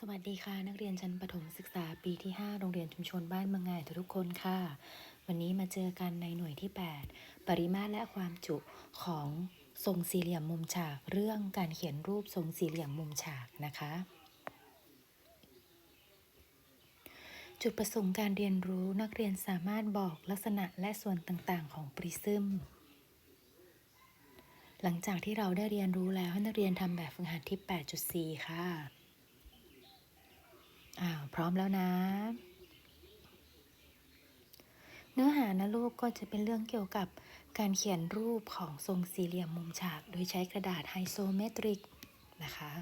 สวัสดีค่ะ นักเรียนชั้นประถมศึกษาปีที่ 5 โรงเรียนชุมชนบ้านเมืองงายทุกคนค่ะ วันนี้มาเจอกันในหน่วยที่ 8 ปริมาตรและความจุของทรงสี่เหลี่ยมมุมฉากเรื่องการเขียนรูปทรงสี่เหลี่ยมมุมฉากนะคะ จุดประสงค์การเรียนรู้นักเรียนสามารถบอกลักษณะและส่วนต่างๆ ของปริซึมหลังจากที่เราได้เรียนรู้แล้วให้นักเรียนทำแบบฝึกหัดที่ 8.4 ค่ะ อ้าวพร้อมแล้วนะ เนื้อหานะลูกก็จะเป็นเรื่องเกี่ยวกับการเขียนรูปของทรงสี่เหลี่ยมมุมฉาก โดยใช้กระดาษไฮโซเมตริกนะคะ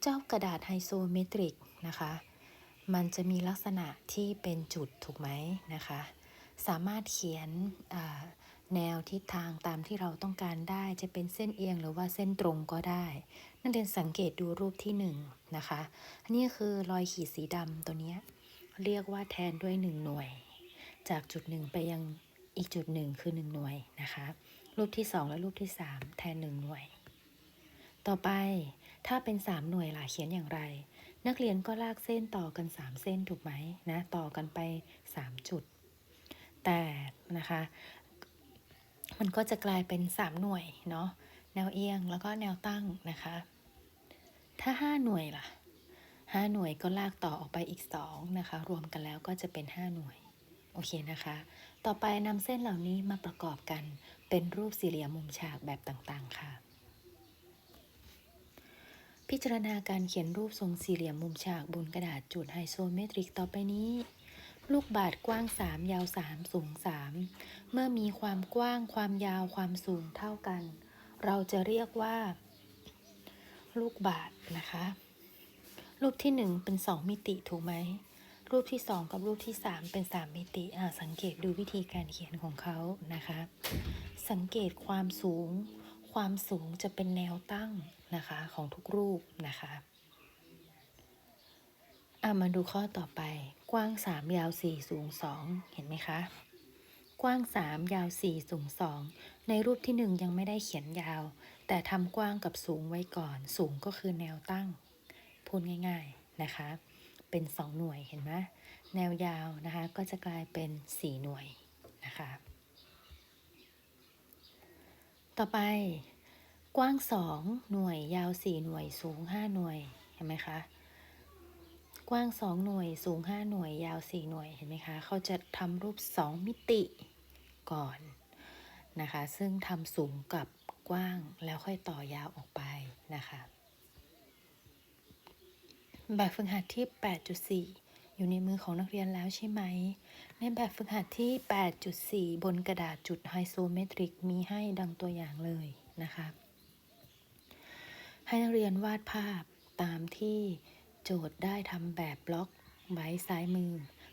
เจ้ากระดาษไฮโซเมตริกนะคะ มันจะมีลักษณะที่เป็นจุดถูกไหมนะคะ สามารถเขียน แนวทิศทางตามที่เราต้องการได้จะเป็นเส้นเอียงหรือว่าเส้นตรงก็ได้ นักเรียนสังเกตดูรูปที่1นนะคะ อันนี้คือรอยขีดสีดำตัวนี้เรียกว่าแทนด้วย 1 หน่วย จากจุดหนึ่งไปยังอีกจุดหนึ่งคือ 1 หน่วยนะคะ รูปที่ 2 และรูปที่ 3 แทน 1 หน่วย ต่อไปถ้าเป็น 3 หน่วยล่ะเขียนอย่างไร นักเรียนก็ลากเส้นต่อกัน 3 เส้นถูกไหมนะต่อกันไป 3 จุด แต่นะคะ มันก็จะกลายเป็น 3 หน่วยเนาะแนวเอียงแล้วก็แนวตั้งนะคะ ถ้า 5 หน่วยล่ะ 5 หน่วยก็ลากต่อออกไปอีก 2 นะคะ รวมกันแล้วก็จะเป็น 5 หน่วย โอเคนะคะ ต่อไปนำเส้นเหล่านี้มาประกอบกันเป็นรูปสี่เหลี่ยมมุมฉากแบบต่างๆ ค่ะ พิจารณาการเขียนรูปทรงสี่เหลี่ยมมุมฉากบนกระดาษจุดไฮโซเมตริกต่อไปนี้ ลูกบาศก์กว้าง3ยาว3สูง3เมื่อมีความกว้างความยาวความสูงเท่ากัน เราจะเรียกว่า ลูกบาศก์นะคะ รูปที่1เป็น2มิติถูกไหม รูปที่2กับรูปที่3เป็น3มิติอ่าสังเกตดูวิธีการเขียนของเขานะคะ สังเกตความสูง ความสูงจะเป็นแนวตั้งนะคะของทุกรูปนะคะอ่ามาดูข้อต่อไป กว้าง 3 ยาว 4 สูง 2 เห็นไหมคะ กว้าง 3 ยาว 4 สูง 2 ในรูปที่ 1 ยังไม่ได้เขียนยาว แต่ทำกว้างกับสูงไว้ก่อน สูงก็คือแนวตั้ง พูดง่าย ๆนะคะ เป็น 2 หน่วยเห็นไหมแนวยาวนะคะก็จะกลายเป็น 4 หน่วยนะคะ ต่อไปกว้าง 2 หน่วยยาว 4 หน่วยสูง 5 หน่วย เห็นไหมคะ กว้าง 2 หน่วยสูง 5 หน่วยยาว 4 หน่วยเห็นไหมคะ เขาจะทำรูป 2 มิติก่อนนะคะ ซึ่งทำสูงกับกว้างแล้วค่อยต่อยาวออกไปนะคะ แบบฝึกหัดที่ 8.4 อยู่ในมือของนักเรียนแล้วใช่ไหม ในแบบฝึกหัดที่ 8.4 บนกระดาษจุดไฮโซเมตริกมีให้ดังตัวอย่างเลยนะคะ ให้นักเรียนวาดภาพตามที่ โจทย์ได้ทำแบบบล็อกไว้ซ้ายมือ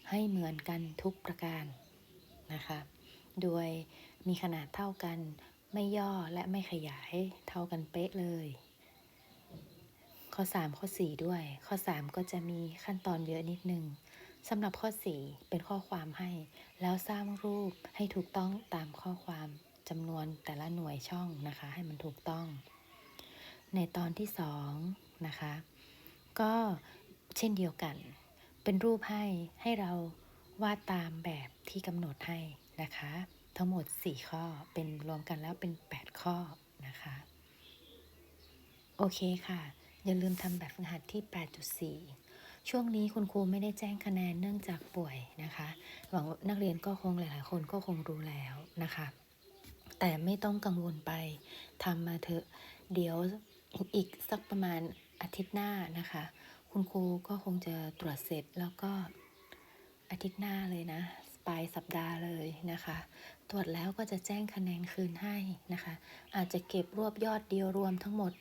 ให้เหมือนกันทุกประการนะคะ โดยมีขนาดเท่ากันไม่ย่อและไม่ขยายเท่ากันเป๊ะเลย ข้อ 3 ข้อ 4 ด้วย ข้อ 3 ก็จะมีขั้นตอนเยอะนิดนึงสำหรับข้อ 4 เป็นข้อความให้ แล้วสร้างรูปให้ถูกต้องตามข้อความจำนวนแต่ละหน่วยช่องนะคะ ให้มันถูกต้อง ในตอนที่ 2 นะคะ ก็เช่นเดียวกัน เป็นรูปให้ให้เราวาดตามแบบที่กำหนดให้นะคะ ทั้งหมด 4 ข้อเป็นรวมกันแล้วเป็น 8 ข้อนะคะ โอเคค่ะ อย่าลืมทำแบบฝึกหัดที่ 8.4 ช่วงนี้คุณครูไม่ได้แจ้งคะแนนเนื่องจากป่วยนะคะ หวังนักเรียนก็คงหลาย ๆ คนก็คงรู้แล้วนะคะ แต่ไม่ต้องกังวลไปทำมาเถอะ เดี๋ยวอีกสักประมาณ อาทิตย์หน้านะคะ คุณครูก็คงจะตรวจเสร็จแล้วก็อาทิตย์หน้าเลยนะ ปลายสัปดาห์เลยนะคะ ตรวจแล้วก็จะแจ้งคะแนนคืนให้นะคะ อาจจะเก็บรวบยอดเดียวรวมทั้งหมด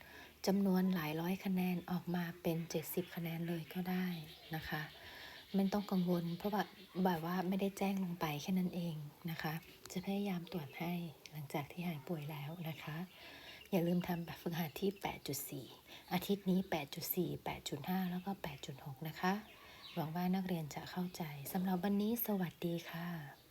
จำนวนหลายร้อยคะแนนออกมาเป็น 70 คะแนนเลยก็ได้นะคะไม่ต้องกังวล เพราะว่าแบบว่าไม่ได้แจ้งลงไปแค่นั้นเองนะคะ จะพยายามตรวจให้หลังจากที่หายป่วยแล้วนะคะ อย่าลืมทำแบบฝึกหัดที่ 8.4 อาทิตย์นี้ 8.4 8.5 แล้วก็ 8.6 นะคะ หวังว่านักเรียนจะเข้าใจสำหรับวันนี้สวัสดีค่ะ